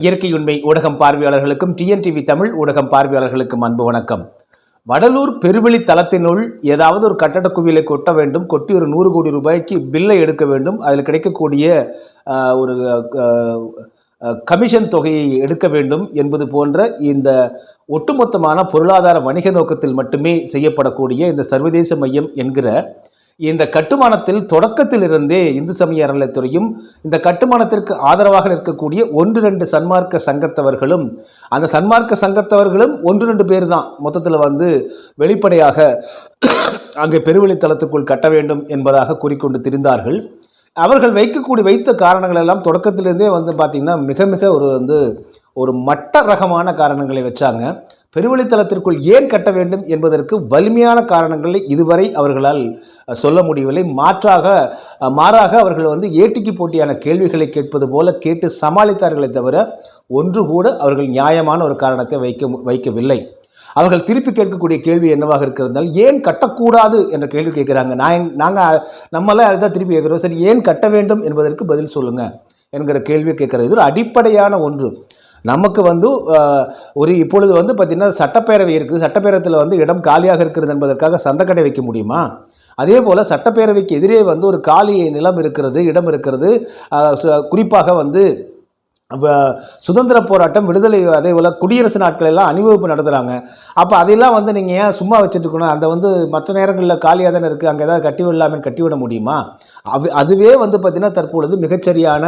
இயற்கை உண்மை ஊடகம் பார்வையாளர்களுக்கும் டிஎன்டிவி தமிழ் ஊடகம் பார்வையாளர்களுக்கும் அன்பு வணக்கம். வடலூர் பெருவெளி தளத்தினுள் ஏதாவது ஒரு கட்டட குவியலை கொட்ட வேண்டும் கொட்டி ஒரு நூறு கோடி ரூபாய்க்கு பில்லை எடுக்க வேண்டும் அதில் கிடைக்கக்கூடிய ஒரு கமிஷன் தொகையை எடுக்க வேண்டும் என்பது போன்ற இந்த ஒட்டுமொத்தமான பொருளாதார வணிக நோக்கத்தில் மட்டுமே செய்யப்படக்கூடிய இந்த சர்வதேச மையம் என்கிற இந்த கட்டுமானத்தில் தொடக்கத்திலிருந்தே இந்து சமய அறநிலைத்துறையும் இந்த கட்டுமானத்திற்கு ஆதரவாக நிற்கக்கூடிய ஒன்று ரெண்டு சன்மார்க்க சங்கத்தவர்களும் அந்த சன்மார்க்க சங்கத்தவர்களும் ஒன்று ரெண்டு பேர் தான் மொத்தத்தில் வந்து வெளிப்படையாக அங்கே பெருவெளித்தலத்துக்குள் கட்ட வேண்டும் என்பதாக கூறிக்கொண்டு திரிந்தார்கள். அவர்கள் வைக்கக்கூடிய வைத்த காரணங்கள் எல்லாம் தொடக்கத்திலிருந்தே வந்து பார்த்திங்கன்னா மிக மிக ஒரு வந்து ஒரு மட்ட ரகமான காரணங்களை வச்சாங்க. பெருவழித்தளத்திற்குள் ஏன் கட்ட வேண்டும் என்பதற்கு வலிமையான காரணங்களை இதுவரை அவர்களால் சொல்ல முடியவில்லை. மாற்றாக மாறாக அவர்கள் வந்து ஏட்டிக்கு போட்டியான கேள்விகளை கேட்பது போல கேட்டு சமாளித்தார்களே தவிர ஒன்று கூட அவர்கள் நியாயமான ஒரு காரணத்தை வைக்க வைக்கவில்லை. அவர்கள் திருப்பி கேட்கக்கூடிய கேள்வி என்னவாக இருக்கிறதால் ஏன் கட்டக்கூடாது என்ற கேள்வி கேட்குறாங்க. நான் நாங்கள் நம்மளாம் அதுதான் திருப்பி கேட்குறோம். சரி ஏன் கட்ட வேண்டும் என்பதற்கு பதில் சொல்லுங்கள் என்கிற கேள்வி கேட்குறது இது ஒரு அடிப்படையான ஒன்று. நமக்கு வந்து ஒரு இப்பொழுது வந்து பார்த்திங்கன்னா சட்டப்பேரவை இருக்குது. சட்டப்பேரத்தில் வந்து இடம் காலியாக இருக்கிறது என்பதற்காக சந்தக்கடை வைக்க முடியுமா? அதே போல் சட்டப்பேரவைக்கு எதிரே வந்து ஒரு காலி நிலம் இருக்கிறது இடம் இருக்கிறது. சு- குறிப்பாக வந்து சுதந்திர போராட்டம் விடுதலை அதே போல் குடியரசு நாட்களெல்லாம் அணிவகுப்பு நடத்துகிறாங்க அப்போ அதெல்லாம் வந்து நீங்கள் ஏன் சும்மா வச்சுட்டுருக்கணும் அந்த வந்து மற்ற நேரங்களில் காலியாக தானே இருக்குது அங்கே ஏதாவது கட்டி விடலாமே கட்டி விட முடியுமா? அது அதுவே வந்து பார்த்திங்கன்னா தற்பொழுது மிகச்சரியான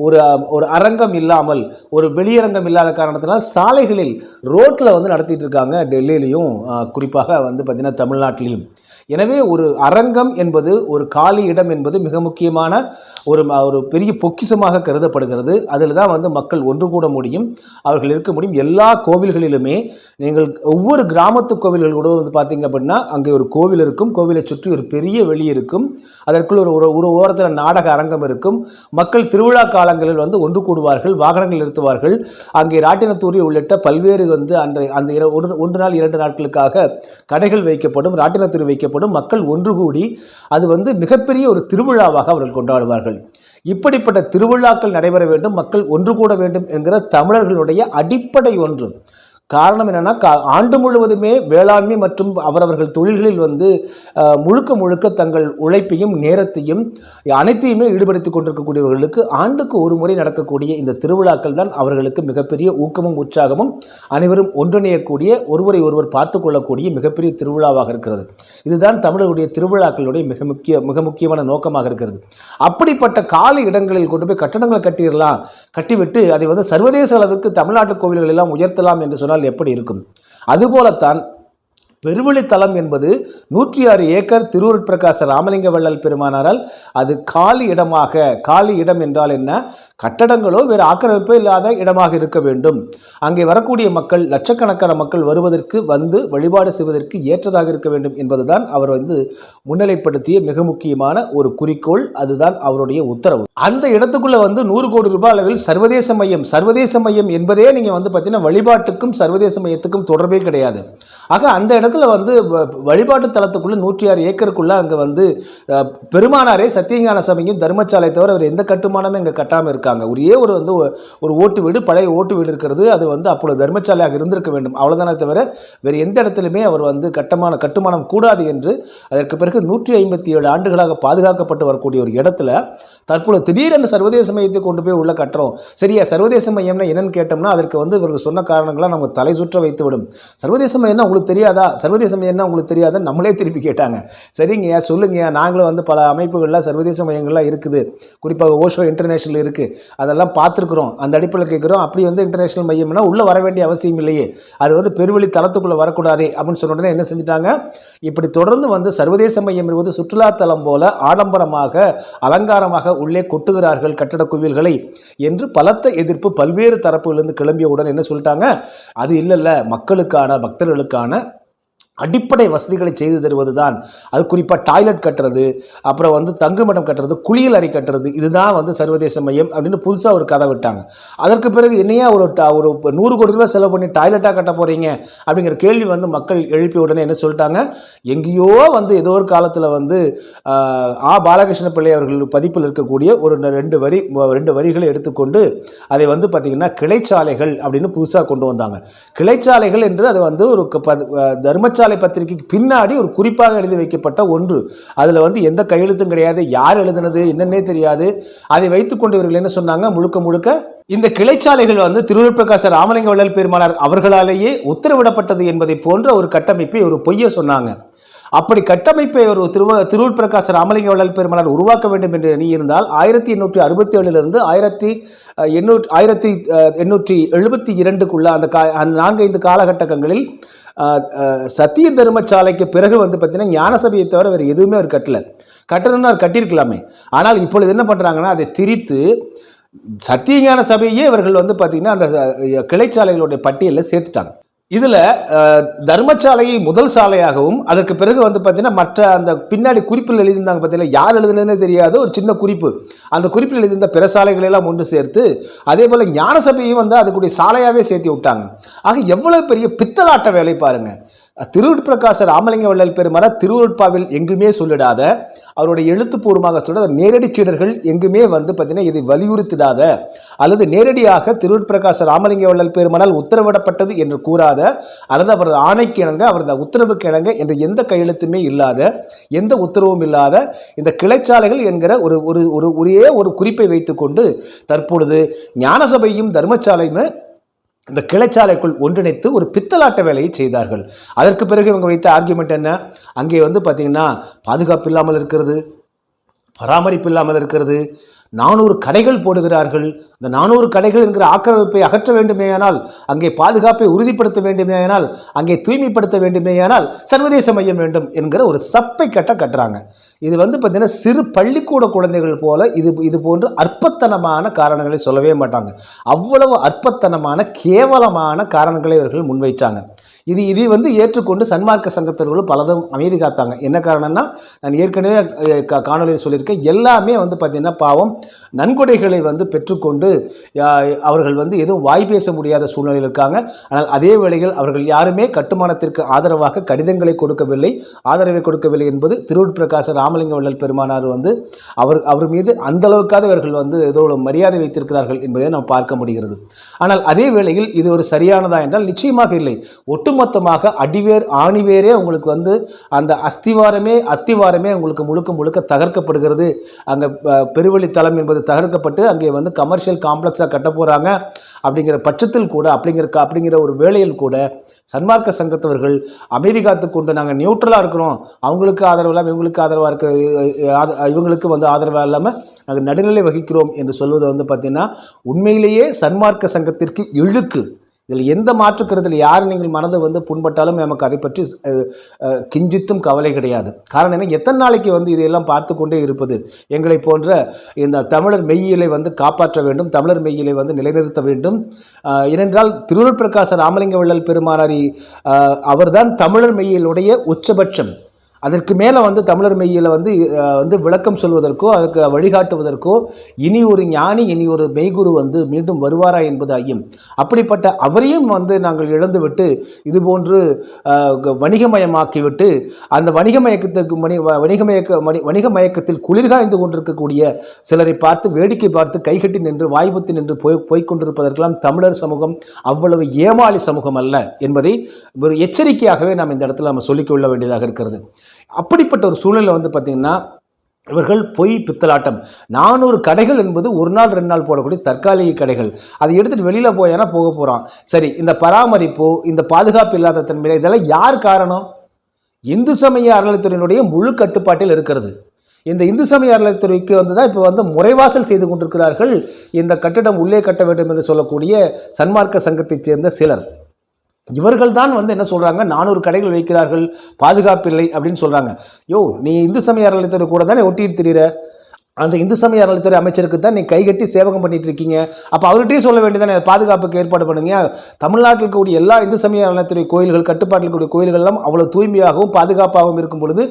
ஒரு ஒரு அரங்கம் இல்லாமல் ஒரு வெளியரங்கம் இல்லாத காரணத்தினால் சாலைகளில் ரோட்டில் வந்து நடத்திட்டு இருக்காங்க டெல்லியிலையும் குறிப்பாக வந்து பார்த்திங்கன்னா தமிழ்நாட்டிலையும். எனவே ஒரு அரங்கம் என்பது ஒரு காலி இடம் என்பது மிக முக்கியமான ஒரு ஒரு பெரிய பொக்கிஷமாக கருதப்படுகிறது. அதில் தான் வந்து மக்கள் ஒன்று கூட முடியும். அவர்கள் இருக்க முடியும். எல்லா கோவில்களிலுமே நீங்கள் ஒவ்வொரு கிராமத்து கோவில்கள் கூட வந்து பார்த்தீங்க அப்படின்னா அங்கே ஒரு கோவில் இருக்கும். கோவிலை சுற்றி ஒரு பெரிய வெளி இருக்கும். அதற்குள் ஒரு ஒரு ஒரு ஓரத்தில் நாடக அரங்கம் இருக்கும். மக்கள் திருவிழா காலங்களில் வந்து ஒன்று கூடுவார்கள் வாகனங்கள் நிறுத்துவார்கள். அங்கே ராட்டினத்தூரி உள்ளிட்ட பல்வேறு வந்து அந்த அந்த இர- ஒன்று ஒன்று நாள் இரண்டு நாட்களுக்காக கடைகள் வைக்கப்படும் ராட்டினத்தூரி வைக்கப்படும். மக்கள் ஒன்று கூடி அது வந்து மிகப்பெரிய ஒரு திருவிழாவாக அவர்கள் கொண்டாடுவார்கள். இப்படிப்பட்ட திருவிழாக்கள் நடைபெற வேண்டும் மக்கள் ஒன்று கூட வேண்டும் என்கிற தமிழர்களுடைய அடிப்படை ஒன்று. காரணம் என்னென்னா கா- ஆண்டு முழுவதுமே வேளாண்மை மற்றும் அவரவர்கள் தொழில்களில் வந்து முழுக்க முழுக்க தங்கள் உழைப்பையும் நேரத்தையும் அனைத்தையுமே ஈடுபடுத்திக் கொண்டிருக்கக்கூடியவர்களுக்கு ஆண்டுக்கு ஒரு முறை நடக்கக்கூடிய இந்த திருவிழாக்கள் தான் அவர்களுக்கு மிகப்பெரிய ஊக்கமும் உற்சாகமும் அனைவரும் ஒன்றிணையக்கூடிய ஒருவரை ஒருவர் பார்த்து கொள்ளக்கூடிய மிகப்பெரிய திருவிழாவாக இருக்கிறது. இதுதான் தமிழர்களுடைய திருவிழாக்களுடைய மிக முக்கிய மிக முக்கியமான நோக்கமாக இருக்கிறது. அப்படிப்பட்ட காலி இடங்களில் கொண்டு போய் கட்டடங்களை கட்டிடலாம் கட்டிவிட்டு அதை வந்து சர்வதேச அளவுக்கு தமிழ்நாட்டு கோவில்கள் எல்லாம் உயர்த்தலாம் என்று சொன்னால் எப்படி இருக்கும்? அதுபோலத்தான் பெருவெளித்தலம் என்பது நூற்றி ஆறு ஏக்கர் திருவருட்பிரகாச ராமலிங்க வள்ளல் பெருமானாரால் அது காலி இடமாக காலி இடம் என்றால் என்ன? கட்டடங்களோ வேறு ஆக்கிரமிப்போ இல்லாத இடமாக இருக்க வேண்டும். அங்கே வரக்கூடிய மக்கள் லட்சக்கணக்கான மக்கள் வருவதற்கு வந்து வழிபாடு செய்வதற்கு ஏற்றதாக இருக்க வேண்டும் என்பதுதான் அவர் வந்து முன்னிலைப்படுத்திய மிக முக்கியமான ஒரு குறிக்கோள். அதுதான் அவருடைய உத்தரவு. அந்த இடத்துக்குள்ள வந்து நூறு கோடி ரூபாய் அளவில் சர்வதேச மையம் சர்வதேச மையம் என்பதே நீங்கள் வந்து பார்த்தீங்கன்னா வழிபாட்டுக்கும் சர்வதேச மையத்துக்கும் தொடர்பே கிடையாது. ஆக அந்த இடத்துல வந்து வ- வழிபாட்டு தலத்துக்குள்ள நூற்றி ஆறு ஏக்கருக்குள்ள அங்கே வந்து பெருமானாரே சத்தியஞான சபையும் தர்மசாலை தவிர அவர் எந்த கட்டுமானமும் இங்கே கட்டாமல் இருக்காங்க. ஒரே ஒரு வந்து ஒரு ஓட்டு வீடு பழைய ஓட்டு வீடு இருக்கிறது. அது வந்து அப்பொழுது தர்மசாலையாக இருந்திருக்க வேண்டும். அவ்வளோதானே தவிர வேறு எந்த இடத்துலையுமே அவர் வந்து கட்டமான கட்டுமானம் கூடாது என்று அதற்கு பிறகு நூற்றி ஐம்பத்தி ஏழு ஆண்டுகளாக பாதுகாக்கப்பட்டு வரக்கூடிய ஒரு இடத்துல தற்பொழுது திடீரென்று சர்வதேச மையத்தை கொண்டு போய் உள்ள கட்டுறோம். சரியா சர்வதேச மையம்னா என்னன்னு கேட்டோம்னா அதற்கு வந்து இவர்கள் சொன்ன காரணங்களாக நமக்கு தலை சுற்ற வைத்து விடும் சர்வதேச மையம்னா உங்களுக்கு தெரியாதா? சர்வதேச மையம்னா உங்களுக்கு தெரியாது நம்மளே திருப்பி கேட்டாங்க. சரிங்கய்யா சொல்லுங்கய்யா நாங்களும் வந்து பல அமைப்புகள்லாம் சர்வதேச மையங்கள்லாம் இருக்குது. குறிப்பாக ஓஷோ இன்டர்நேஷனல் இருக்குது அதெல்லாம் பார்த்துருக்குறோம். அந்த அடிப்படையில் கேட்குறோம். அப்படி வந்து இன்டர்நேஷனல் மையம்னா உள்ளே வர வேண்டிய அவசியம் இல்லையே. அது வந்து பெருவெளி தளத்துக்குள்ளே வரக்கூடாதே அப்படின்னு சொன்ன உடனே என்ன செஞ்சுட்டாங்க? இப்படி தொடர்ந்து வந்து சர்வதேச மையம் என்பது சுற்றுலாத்தலம் போல ஆடம்பரமாக அலங்காரமாக உள்ளே கொட்டுகிறார்கள் கட்டட குவியல்களை என்று பலத்த எதிர்ப்பு பல்வேறு தரப்புகளிலிருந்து கிளம்பியவுடன் என்ன சொல்லிட்டாங்க? அது இல்லைல்ல. மக்களுக்கான பக்தர்களுக்கான அடிப்படை வசதிகளை செய்து தருவது தான் அது குறிப்பாக டாய்லெட் கட்டுறது அப்புறம் வந்து தங்குமிடம் கட்டுறது குளியல் அறை கட்டுறது இதுதான் வந்து சர்வதேச மையம் அப்படின்னு புதுசாக ஒரு கதை விட்டாங்க. அதற்கு பிறகு என்னையா ஒரு ஒரு நூறு கோடி ரூபாய் செலவு பண்ணி டாய்லெட்டாக கட்ட போகிறீங்க அப்படிங்கிற கேள்வி வந்து மக்கள் எழுப்பிய உடனே என்ன சொல்லிட்டாங்க? எங்கேயோ வந்து ஏதோ ஒரு காலத்தில் வந்து ஆ பாலகிருஷ்ண பிள்ளை அவர்கள் பதிப்பில் இருக்கக்கூடிய ஒரு ரெண்டு வரி ரெண்டு வரிகளை எடுத்துக்கொண்டு அதை வந்து பார்த்திங்கன்னா கிளைச்சாலைகள் அப்படின்னு புதுசாக கொண்டு வந்தாங்க. கிளைச்சாலைகள் என்று அது வந்து ஒரு தர்மச்சா ப- பத்திரிகைக்கு பின்னாடி ஒரு குறிப்பாக எழுதி வைக்கப்பட்ட ஒன்று. அதில் வந்து எந்த கையெழுத்தும் கிடையாது யார் எழுதுனது என்னன்னே தெரியாது. அதை வைத்துக்கொண்டு இவர்கள் என்ன சொன்னாங்க? முழுக்க முழுக்க இந்த கிளைச்சாலைகள் வந்து திருவிழப்பிரகாச ராமலிங்க வள்ளல் பெருமானார் அவர்களாலேயே உத்தரவிடப்பட்டது என்பதை போன்ற ஒரு கட்டமைப்பை ஒரு பொய்யை சொன்னாங்க. அப்படி கட்டமைப்பை ஒரு திருவ திருவூர் பிரகாச ராமலிங்க வள்ளல் பெருமானார் உருவாக்க வேண்டும் என்று எண்ணி இருந்தால் ஆயிரத்தி எண்ணூற்றி அறுபத்தி ஏழுலேருந்து ஆயிரத்தி எண்ணூற்றி ஆயிரத்தி எண்ணூற்றி எழுபத்தி இரண்டுக்குள்ள அந்த கா அந்த நான்கு ஐந்து காலகட்டங்களில் சத்திய தர்மசாலைக்கு பிறகு வந்து பார்த்தீங்கன்னா ஞானசபையை தவிர வேறு எதுவுமே அவர் கட்டல. கட்டணும்னு அவர் கட்டியிருக்கலாமே. ஆனால் இப்பொழுது என்ன பண்ணுறாங்கன்னா அதை திரித்து சத்தியஞான சபையே இவர்கள் வந்து பார்த்திங்கன்னா அந்த கிளைச்சாலைகளுடைய பட்டியலில் சேர்த்துட்டாங்க. இதில் தர்மசாலையை முதல் சாலையாகவும் அதற்கு பிறகு வந்து பார்த்தீங்கன்னா மற்ற அந்த பின்னாடி குறிப்பில் எழுதியிருந்தாங்க பார்த்தீங்கன்னா யார் எழுதுனதுனே தெரியாத ஒரு சின்ன குறிப்பு. அந்த குறிப்பில் எழுதியிருந்த பிற சாலைகளெல்லாம் ஒன்று சேர்த்து அதே போல் ஞானசபையும் வந்து அதுக்குடைய சாலையாகவே சேர்த்து விட்டாங்க. ஆக எவ்வளவு பெரிய பித்தலாட்ட வேலை பாருங்கள் திருவுட்பிரகாச ராமலிங்க வள்ளல் பெருமாற திருவுருட்பாவில் எங்குமே சொல்லிடாத அவருடைய எழுத்துப்பூர்வமாக சொல்ற நேரடி சீடர்கள் எங்குமே வந்து பார்த்தீங்கன்னா இதை வலியுறுத்திடாத. அல்லது நேரடியாக திருவுட்பிரகாச ராமலிங்க வள்ளல் பெருமானால் உத்தரவிடப்பட்டது என்று கூறாத அல்லது அவரது ஆணைக்கு இணங்க அவரது உத்தரவுக்கு இணங்க என்ற எந்த கையெழுத்துமே இல்லாத எந்த உத்தரவும் இல்லாத இந்த கிளைச்சாலைகள் என்கிற ஒரு ஒரு ஒரு ஒரே ஒரு குறிப்பை வைத்துக்கொண்டு தற்பொழுது ஞானசபையும் தர்மசாலையுமே இந்த கிளைச்சாலைக்குள் ஒன்றிணைத்து ஒரு பித்தலாட்ட வேலையை செய்தார்கள். அதற்கு பிறகு இவங்க வைத்த ஆர்கியூமெண்ட் என்ன? அங்கே வந்து பார்த்தீங்கன்னா பாதுகாப்பு இல்லாமல் இருக்கிறது பராமரிப்பு இல்லாமல் இருக்கிறது நானூறு கடைகள் போடுகிறார்கள். இந்த நானூறு கடைகள் என்கிற ஆக்கிரமிப்பை அகற்ற வேண்டுமேயானால் அங்கே பாதுகாப்பை உறுதிப்படுத்த வேண்டுமேயானால் அங்கே தூய்மைப்படுத்த வேண்டுமேயானால் சர்வதேச மையம் வேண்டும் என்கிற ஒரு சப்பை கட்ட கட்டுறாங்க. இது வந்து பார்த்தீங்கன்னா சிறு பள்ளிக்கூட குழந்தைகள் போல இது இது போன்று அற்பத்தனமான காரணங்களை சொல்லவே மாட்டாங்க. அவ்வளவு அற்பத்தனமான கேவலமான காரணங்களை இவர்கள் முன்வைச்சாங்க. இது இது வந்து ஏற்றுக்கொண்டு சன்மார்க்க சங்கத்தினர்களும் பலதும் அமைதி காத்தாங்க. என்ன காரணம்னா நான் ஏற்கனவே காணொலியில் கா- சொல்லியிருக்கேன் எல்லாமே வந்து பார்த்திங்கன்னா பாவம் நன்கொடைகளை வந்து பெற்றுக்கொண்டு அவர்கள் வந்து எதுவும் வாய் பேச முடியாத சூழ்நிலையில் இருக்காங்க. ஆனால் அதே வேளையில் அவர்கள் யாருமே கட்டுமானத்திற்கு ஆதரவாக கடிதங்களை கொடுக்கவில்லை ஆதரவை கொடுக்கவில்லை என்பது திருவூர் பிரகாச ராமலிங்க வள்ளல் பெருமானார் வந்து அவர் அவர் மீது அந்த அளவுக்காவது இவர்கள் வந்து ஏதோ ஒரு மரியாதை வைத்திருக்கிறார்கள் என்பதை நாம் பார்க்க முடிகிறது. ஆனால் அதே வேளையில் இது ஒரு சரியானதா என்றால் நிச்சயமாக இல்லை. ஒட்டுமொத்தமாக அடிவேர் ஆணிவேரே உங்களுக்கு வந்து அந்த அஸ்திவாரமே அத்திவாரமே உங்களுக்கு முழுக்க முழுக்க தகர்க்கப்படுகிறது. அங்கே பெருவழித்தலம் என்பது தகர்க்கப்பட்டு அங்கே வந்து கமர்ஷியல் காம்ப்ளெக்ஸாக கட்ட போகிறாங்க அப்படிங்கிற பட்சத்தில் கூட அப்படிங்கிற அப்படிங்கிற ஒரு வேளையில் கூட சன்மார்க்க சங்கத்தவர்கள் அமைதி காத்து கொண்டு நாங்கள் நியூட்ரலாக இருக்கிறோம். அவங்களுக்கு ஆதரவு இல்லாமல் இவங்களுக்கு ஆதரவாக இருக்க இவங்களுக்கு வந்து ஆதரவாக இல்லாமல் நாங்கள் நடுநிலை வகிக்கிறோம் என்று சொல்வது வந்து பார்த்திங்கன்னா உண்மையிலேயே சன்மார்க்க சங்கத்திற்கு இழுக்கு. இதில் எந்த மாற்றுக்கிறதுல யார் நீங்கள் மனதை வந்து புண்பட்டாலும் நமக்கு அதை பற்றி கிஞ்சித்தும் கவலை கிடையாது. காரணம் என்ன? எத்தனை நாளைக்கு வந்து இதையெல்லாம் பார்த்து கொண்டே இருப்பது? எங்களை போன்ற இந்த தமிழர் மெய்யியலை வந்து காப்பாற்ற வேண்டும் தமிழர் மெய்யிலை வந்து நிலைநிறுத்த வேண்டும். ஏனென்றால் திருவள்ளுவர் பிரகாச ராமலிங்க வள்ளல் பெருமானாரி அவர்தான் தமிழர் மெய்யிலுடைய உச்சபட்சம். அதற்கு மேலே வந்து தமிழர் மெய்யில் வந்து வந்து விளக்கம் சொல்வதற்கோ அதுக்கு வழிகாட்டுவதற்கோ இனி ஒரு ஞானி இனி ஒரு மெய்குரு வந்து மீண்டும் வருவாரா என்பது ஐயம் அப்படிப்பட்ட அவரையும் வந்து நாங்கள் இழந்துவிட்டு இதுபோன்று வணிகமயமாக்கிவிட்டு அந்த வணிகமயக்கத்துக்கு மணி வணிகமயக்க மணி வணிகமயக்கத்தில் குளிர்காய்ந்து கொண்டிருக்கக்கூடிய சிலரை பார்த்து வேடிக்கை பார்த்து கைகட்டி நின்று வாய்ப்புத்தி நின்று போய் போய்க்கொண்டிருப்பதற்கெல்லாம் தமிழர் சமூகம் அவ்வளவு ஏமாளி சமூகம் அல்ல என்பதை ஒரு எச்சரிக்கையாகவே நாம் இந்த இடத்துல நம்ம சொல்லிக்கொள்ள வேண்டியதாக இருக்கிறது. அப்படிப்பட்ட ஒரு சூழலில் வந்து பார்த்திங்கன்னா இவர்கள் பொய் பித்தலாட்டம். நானூறு கடைகள் என்பது ஒரு நாள் ரெண்டு நாள் போடக்கூடிய தற்காலிக கடைகள். அதை எடுத்துகிட்டு வெளியில் போயானா போக போகிறான் சரி இந்த பராமரிப்பு இந்த பாதுகாப்பு இல்லாத தன்மையில் இதெல்லாம் யார் காரணம்? இந்து சமய அறநிலைத்துறையினுடைய முழு கட்டுப்பாட்டில் இருக்கிறது. இந்த இந்து சமய அறநிலைத்துறைக்கு வந்து தான் இப்போ வந்து முறைவாசல் செய்து கொண்டிருக்கிறார்கள். இந்த கட்டிடம் உள்ளே கட்ட வேண்டும் என்று சொல்லக்கூடிய சன்மார்க்க சங்கத்தைச் சேர்ந்த சிலர். இவர்கள் தான் வந்து என்ன சொல்கிறாங்க நானூறு கடைகள் வைக்கிறார்கள் பாதுகாப்பு இல்லை அப்படின்னு சொல்கிறாங்க யோ நீ இந்து சமய அறநிலையத்தோட கூட தானே ஒட்டிட்டு தெரியுற அந்த இந்து சமய அறநிலைத்துறை அமைச்சருக்கு தான் நீ கைகட்டி சேவகம் பண்ணிட்டு இருக்கீங்க அப்போ அவர்கிட்டையும் சொல்ல வேண்டியதானே பாதுகாப்புக்கு ஏற்பாடு பண்ணுங்க. தமிழ்நாட்டில் இருக்கக்கூடிய எல்லா இந்து சமய அறநிலைத்துறை கோயில்கள் கட்டுப்பாட்டில் இருக்கக்கூடிய கோயில்கள் எல்லாம் தூய்மையாகவும் பாதுகாப்பாகவும் இருக்கும் பொழுது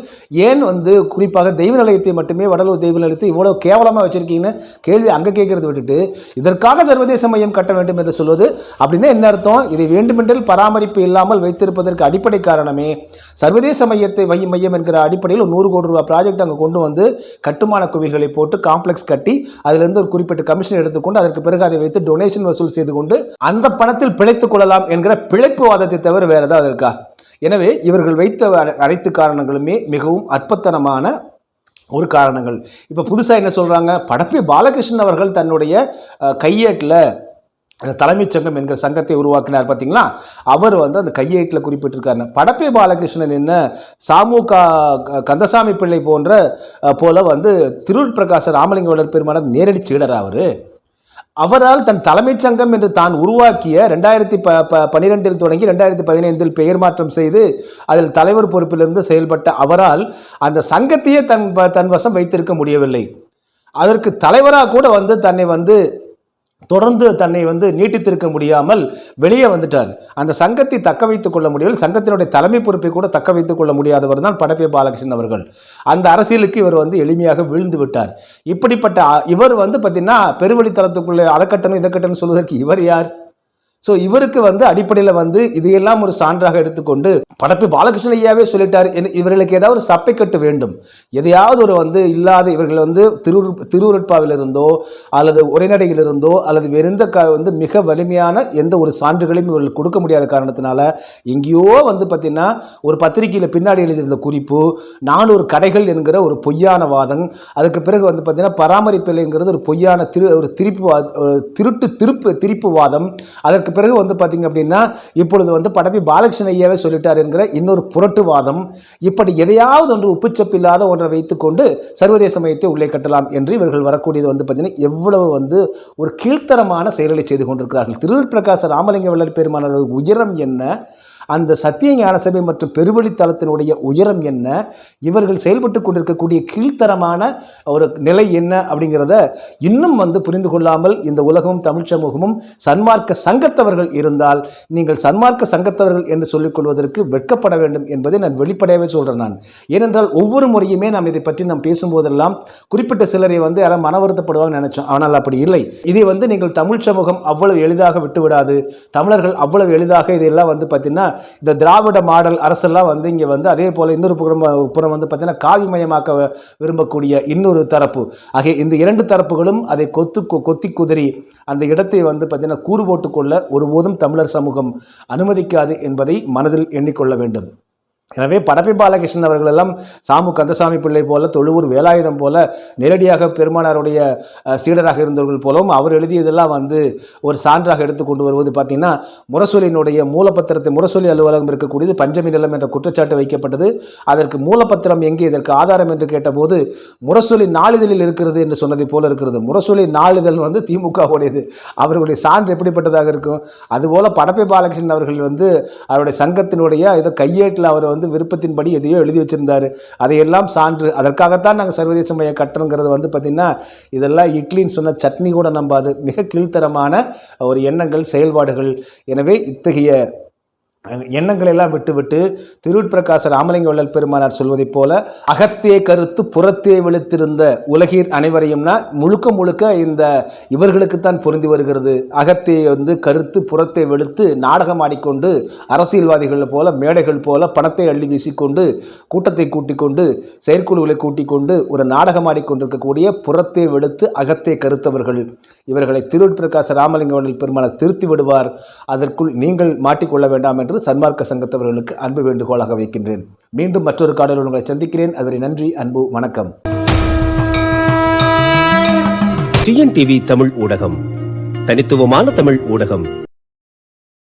ஏன் வந்து குறிப்பாக தெய்வ நிலையத்தை மட்டுமே வடலூர் தெய்வ நிலையத்தை இவ்வளோ கேவலமாக வச்சிருக்கீங்கன்னு கேள்வி அங்கே கேட்கறது விட்டுட்டு இதற்காக சர்வதேச மையம் கட்ட வேண்டும் என்று சொல்வது அப்படின்னா என்ன அர்த்தம்? இதை வேண்டுமென்றால் பராமரிப்பு இல்லாமல் வைத்திருப்பதற்கு அடிப்படை காரணமே. சர்வதேச மையத்தை வை மையம் என்கிற அடிப்படையில் நூறு கோடி ரூபாய் ப்ராஜெக்ட் அங்கே கொண்டு வந்து கட்டுமான கோவில்களை போட்டு காம்ப்ளெக்ஸ் கட்டி அதிலிருந்து ஒரு குறிப்பிட்ட கமிஷன் எடுத்துக்கொண்டு அதற்கு பிறகு அதை வைத்து டொனேஷன் வசூல் செய்து கொண்டு அந்த பணத்தில் பிழைத்துக் கொள்ளலாம் என்கிற பிழைப்பு வாதத்தை தவிர வேற ஏதாவது இருக்கா? எனவே இவர்கள் வைத்த அனைத்து காரணங்களுமே மிகவும் அற்பத்தனமான ஒரு காரணங்கள். இப்போ புதுசாக என்ன சொல்கிறாங்க படப்பி பாலகிருஷ்ணன் அவர்கள் தன்னுடைய கையேட்டில் அந்த தலைமைச் சங்கம் என்கிற சங்கத்தை உருவாக்கினார் பார்த்தீங்களா? அவர் வந்து அந்த கையேட்டில் குறிப்பிட்டிருக்காரு படப்பை பாலகிருஷ்ணன் என்ன சாமு கா க- கந்தசாமி பிள்ளை போன்ற போல வந்து திருள் பிரகாச ராமலிங்க வளர்பெருமான நேரடி சீடர் அவர்? அவரால் தன் தலைமைச் சங்கம் என்று தான் உருவாக்கிய ரெண்டாயிரத்தி ப ப பனிரெண்டில் தொடங்கி ரெண்டாயிரத்தி பதினைந்தில் பெயர் மாற்றம் செய்து அதில் தலைவர் பொறுப்பிலிருந்து செயல்பட்ட அவரால் அந்த சங்கத்தையே தன் ப- தன் வசம் வைத்திருக்க முடியவில்லை. அதற்கு தலைவராக கூட வந்து தன்னை வந்து தொடர்ந்து தன்னை வந்து நீட்டித்திருக்க முடியாமல் வெளியே வந்துட்டார். அந்த சங்கத்தை தக்க வைத்துக் கொள்ள முடியவில்லை. சங்கத்தினுடைய தலைமை பொறுப்பை கூட தக்க வைத்துக் கொள்ள முடியாதவர் தான் படப்பே பாலகிருஷ்ணன் அவர்கள். அந்த அரசியலுக்கு இவர் வந்து எளிமையாக வீழ்ந்து விட்டார். இப்படிப்பட்ட இவர் வந்து பார்த்தீங்கன்னா பெருவழித்தளத்துக்குள்ளே அதை கட்டணும் இதை கட்டணும் சொல்வதற்கு இவர் யார்? ஸோ இவருக்கு வந்து அடிப்படையில் வந்து இதையெல்லாம் ஒரு சான்றாக எடுத்துக்கொண்டு படப்பு பாலகிருஷ்ணன் ஐயாவே சொல்லிட்டார். இவர்களுக்கு ஏதாவது ஒரு சப்பை கட்டு வேண்டும். எதையாவது ஒரு வந்து இல்லாத இவர்கள் வந்து திரு திருவுருட்பாவிலிருந்தோ அல்லது உரைநடையிலிருந்தோ அல்லது வேறு எந்த க வந்து மிக வலிமையான எந்த ஒரு சான்றுகளையும் இவர்கள் கொடுக்க முடியாத காரணத்தினால எங்கேயோ வந்து பார்த்திங்கன்னா ஒரு பத்திரிகையில் பின்னாடி எழுதியிருந்த குறிப்பு நானூறு கடைகள் என்கிற ஒரு பொய்யான வாதம் அதுக்கு பிறகு வந்து பார்த்திங்கன்னா பராமரிப்பு இல்லைங்கிறது ஒரு பொய்யான திரு ஒரு திருப்பு வா- திருட்டு திருப்பு திருப்பு வாதம் அதற்கு பிறகு வந்து பார்த்தீங்க அப்படின்னா இப்பொழுது வந்து படப்பி பாலகிருஷ்ண ஐயாவே சொல்லிட்டார் என்கிற இன்னொரு புரட்டுவாதம். இப்படி எதையாவது ஒன்று உப்புச்சப்பில்லாத ஒன்றை வைத்துக்கொண்டு சர்வதேச மையத்தை உள்ளே கட்டலாம் என்று இவர்கள் வரக்கூடியது வந்து பார்த்தீங்கன்னா எவ்வளவு வந்து ஒரு கீழ்த்தரமான செயல்களை செய்து கொண்டிருக்கிறார்கள். திருவில் பிரகாச ராமலிங்க வள்ளல் பெருமானோட உயரம் என்ன? அந்த சத்திய ஞான சபை மற்றும் பெருவழித்தளத்தினுடைய உயரம் என்ன? இவர்கள் செயல்பட்டு கொண்டிருக்கக்கூடிய கீழ்த்தரமான ஒரு நிலை என்ன அப்படிங்கிறத இன்னும் வந்து புரிந்து கொள்ளாமல் இந்த உலகமும் தமிழ் சமூகமும் சன்மார்க்க சங்கத்தவர்கள் இருந்தால் நீங்கள் சன்மார்க்க சங்கத்தவர்கள் என்று சொல்லிக்கொள்வதற்கு வெட்கப்பட வேண்டும் என்பதை நான் வெளிப்படையாகவே சொல்கிறேன் நான். ஏனென்றால் ஒவ்வொரு முறையுமே நாம் இதை பற்றி நாம் பேசும்போதெல்லாம் குறிப்பிட்ட சிலரை வந்து யாரும் மன வருத்தப்படுவாங்க நினைச்சோம். ஆனால் அப்படி இல்லை. இதை வந்து நீங்கள் தமிழ் சமூகம் அவ்வளவு எளிதாக விட்டுவிடாது. தமிழர்கள் அவ்வளவு எளிதாக இதெல்லாம் வந்து பார்த்தீங்கன்னா இந்த திராவிட மாடல் அரசெல்லாம் வந்து இங்கே வந்து அதே போல் இன்னொரு புறம் புறம் வந்து பார்த்தீங்கன்னா காவிமயமாக்க விரும்பக்கூடிய இன்னொரு தரப்பு. ஆகிய இந்த இரண்டு தரப்புகளும் அதை கொத்து கொத்தி குதிரி அந்த இடத்தை வந்து பார்த்தீங்கன்னா கூறு போட்டுக்கொள்ள ஒருபோதும் தமிழர் சமூகம் அனுமதிக்காது என்பதை மனதில் எண்ணிக்கொள்ள வேண்டும். எனவே படப்பை பாலகிருஷ்ணன் அவர்கள் எல்லாம் சாமு கந்தசாமி பிள்ளை போல தொழுவூர் வேலாயுதம் போல நேரடியாக பெருமானாருடைய சீடராக இருந்தவர்கள் போலவும் அவர் எழுதியதெல்லாம் வந்து ஒரு சான்றாக எடுத்து கொண்டு வருவது பார்த்தீங்கன்னா முரசொலியினுடைய மூலப்பத்திரத்தை முரசொலி அலுவலகம் இருக்கக்கூடியது பஞ்சமி நிலம் என்ற குற்றச்சாட்டு வைக்கப்பட்டது. அதற்கு மூலப்பத்திரம் எங்கே இதற்கு ஆதாரம் என்று கேட்டபோது முரசொலி நாளிதழில் இருக்கிறது என்று சொன்னதை போல இருக்கிறது. முரசொலி நாளிதழ் வந்து திமுகவுடையது. அவர்களுடைய சான்று எப்படிப்பட்டதாக இருக்கும்? அதுபோல படப்பை பாலகிருஷ்ணன் அவர்கள் வந்து அவருடைய சங்கத்தினுடைய இதை கையேட்டில் அவர் வந்து விருப்பத்தின்படி எதையோ எழுதி வச்சிருந்தாரு. அதையெல்லாம் சான்று அதற்காகத்தான் நாங்கள் சர்வதேச மைய கட்டுறோங்கிறது வந்து பார்த்திங்கன்னா இதெல்லாம் இட்லின்னு சொன்ன சட்னி கூட நம்பாது. மிக கீழ்த்தரமான ஒரு எண்ணங்கள் செயல்பாடுகள். எனவே இத்தகைய எண்ணங்களை எல்லாம் விட்டுவிட்டு திருவிற்பிரகாச ராமலிங்க வள்ளல் பெருமானார் சொல்வதைப் போல அகத்தே கருத்து புறத்தே வெளுத்திருந்த உலகீர் அனைவரையும்னா முழுக்க முழுக்க இந்த இவர்களுக்குத்தான் பொருந்தி வருகிறது. அகத்தே வந்து கருத்து புறத்தை வெளுத்து நாடகம் ஆடிக்கொண்டு அரசியல்வாதிகள் போல மேடைகள் போல பணத்தை அள்ளி வீசிக்கொண்டு கூட்டத்தை கூட்டிக் கொண்டு செயற்குழுவை கூட்டிக் கொண்டு ஒரு நாடகம் ஆடிக்கொண்டிருக்கக்கூடிய புறத்தை வெளுத்து அகத்தே கருத்தவர்கள் இவர்களை திருவிற்பிரகாச ராமலிங்க வள்ளல் பெருமானார் திருத்தி விடுவார். அதற்குள் நீங்கள் மாட்டிக்கொள்ள வேண்டாம் என்று சன்மார்க்க சங்கத்தவர்களுக்கு அன்பு வேண்டுகோளாக வைக்கின்றேன். மீண்டும் மற்றொரு காடலில் உங்களை சந்திக்கிறேன். அதனை நன்றி அன்பு வணக்கம். டிஎன்டிவி தமிழ் ஊடகம். தனித்துவமான தமிழ் ஊடகம்.